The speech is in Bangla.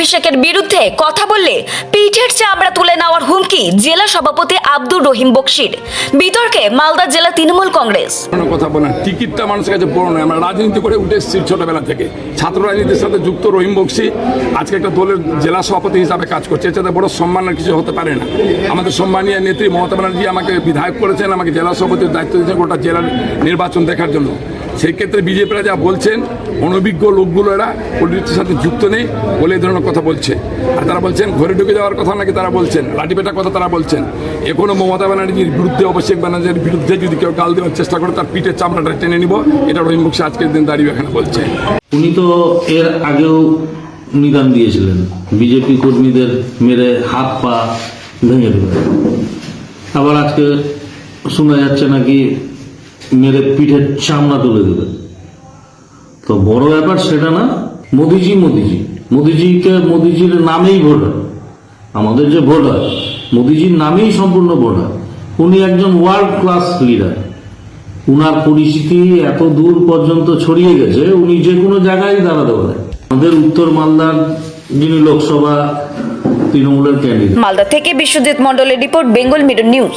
অভিষেকের বিরুদ্ধে কথা বললে পিঠের চামড়া তুলে নেওয়ার হুমকি জেলা সভাপতি আব্দুর রহিম বক্সির। বিতর্কে মালদা জেলা তৃণমূল কংগ্রেস। কথা বলেন টিকিটটা মানুষের কাছে নয়। আমরা রাজনীতি করে উঠে এসেছি ছোটবেলা থেকে। ছাত্র রাজনীতির সাথে যুক্ত রহিম বক্সি আজকে একটা দলের জেলা সভাপতি হিসাবে কাজ করছে। সাথে বড় সম্মানের কিছু হতে পারে না। আমাদের সম্মানীয় নেত্রী মমতা ব্যানার্জি আমাকে বিধায়ক করেছেন, আমাকে জেলা সভাপতির দায়িত্ব দিয়েছেন গোটা জেলার নির্বাচন দেখার জন্য। সেই ক্ষেত্রে বিজেপিরা যা বলছেন, অনভিজ্ঞ লোকগুলো এরা পলিটিক্সের সাথে যুক্ত নেই বলে এই ধরনের কথা বলছে। আর তারা বলছেন, ঘরে ঢুকে যাওয়ার কথা নাকি তারা বলছেন লাঠিপেটার কথা তারা বলছেন। এখনও মমতা ব্যানার্জির বিরুদ্ধে, অভিষেক ব্যানার্জির বিরুদ্ধে যদি কেউ গাল দেওয়ার চেষ্টা করে, তার পিঠের চামড়াটা টেনে নিব। এটা রহিম বক্সি আজকের দিন দাঁড়িয়ে এখানে বলছে। উনি তো এর আগেও নিদান দিয়েছিলেন। বিজেপি কর্মীদের মেরে হাত পা ভেঙে দেবে আবার আজকে শোনা যাচ্ছে নাকি মেরে পিঠের চামড়া তুলে দেবে। তো বড় ব্যাপার সেটা না, মোদিজি মোদিজি। মোদিজিকে, মোদিজির নামেই ভোট হয় আমাদের যে ভোট হয় মোদিজির নামেই সম্পূর্ণ ভোট হয় উনি একজন ওয়ার্ল্ড ক্লাস লিডার উনার পরিচিতি এত দূর পর্যন্ত ছড়িয়ে গেছে, উনি যে কোনো জায়গায় দাঁড়াতে পারে। আমাদের উত্তর মালদার যিনি লোকসভা তৃণমূলের ক্যান্ডিডেট মালদা থেকে বিশ্বজিৎ মণ্ডলের রিপোর্ট, বেঙ্গল মিরর নিউজ।